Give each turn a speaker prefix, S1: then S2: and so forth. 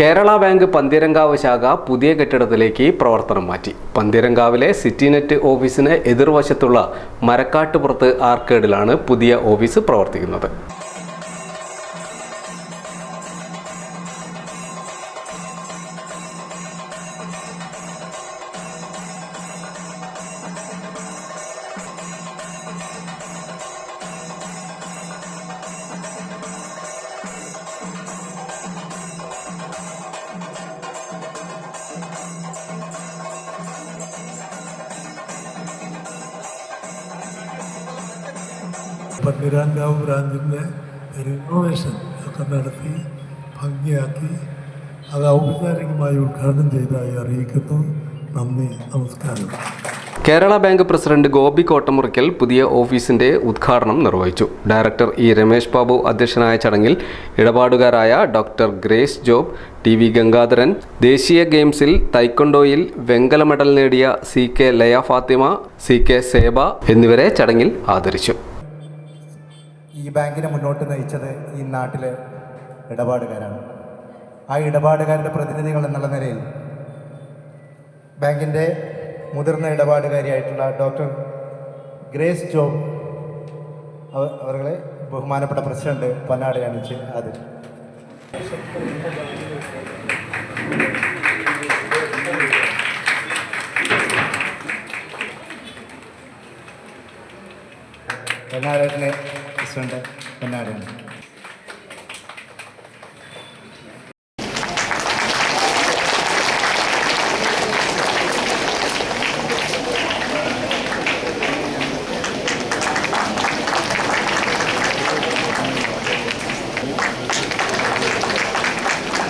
S1: Kerala bank Panthirankavu ശാഖ പുതിയ കെട്ടിടത്തിലേക്ക് പ്രവർത്തനം മാറ്റി. പന്തീരങ്കാവിലെ സിറ്റിനെറ്റ് ഓഫീസിന് എതിർവശത്തുള്ള മരക്കാട്ടുപുറത്ത് ആർക്കേഡിലാണ് പുതിയ ഓഫീസ് പ്രവർത്തിക്കുന്നത്.
S2: പന്നിരാങ്കാവ് ബ്രാഞ്ചിന്റെ റിനോവേഷൻ ഒക്കെ നടത്തി ഭംഗിയാക്കി അത് ഔപചാരികമായി ഉദ്ഘാടനം ചെയ്തതായി അറിയിക്കുന്നു. നന്ദി നമസ്കാരം.
S1: കേരള ബാങ്ക് പ്രസിഡന്റ് ഗോപി കോട്ടമുറിക്കൽ പുതിയ ഓഫീസിന്റെ ഉദ്ഘാടനം നിർവഹിച്ചു. ഡയറക്ടർ ഇ രമേശ് ബാബു അധ്യക്ഷനായ ചടങ്ങിൽ ഇടപാടുകാരായ doctor Grace Job T V Gangadharan ദേശീയ ഗെയിംസിൽ തൈക്കൊണ്ടോയിൽ വെങ്കല മെഡൽ നേടിയ C K Laya Fathima C K Seba എന്നിവരെ ചടങ്ങിൽ ആദരിച്ചു.
S3: ഈ ബാങ്കിനെ മുന്നോട്ട് നയിച്ചത് ഈ നാട്ടിലെ ഇടപാടുകാരാണ്. ആ ഇടപാടുകാരുടെ പ്രതിനിധികൾ എന്നുള്ള നിലയിൽ ബാങ്കിന്റെ മുതിർന്ന ഇടപാടുകാരിയായിട്ടുള്ള ഡോക്ടർ ഗ്രേസ് ജോബ് അവരെ ബഹുമാനപ്പെട്ട പ്രസിഡന്റ് പൊന്നാട് അണിച്ച് ആദരിച്ചു പൊന്നാടിനെ പ്രസിഡന്റ് പൊന്നാടിയാണ്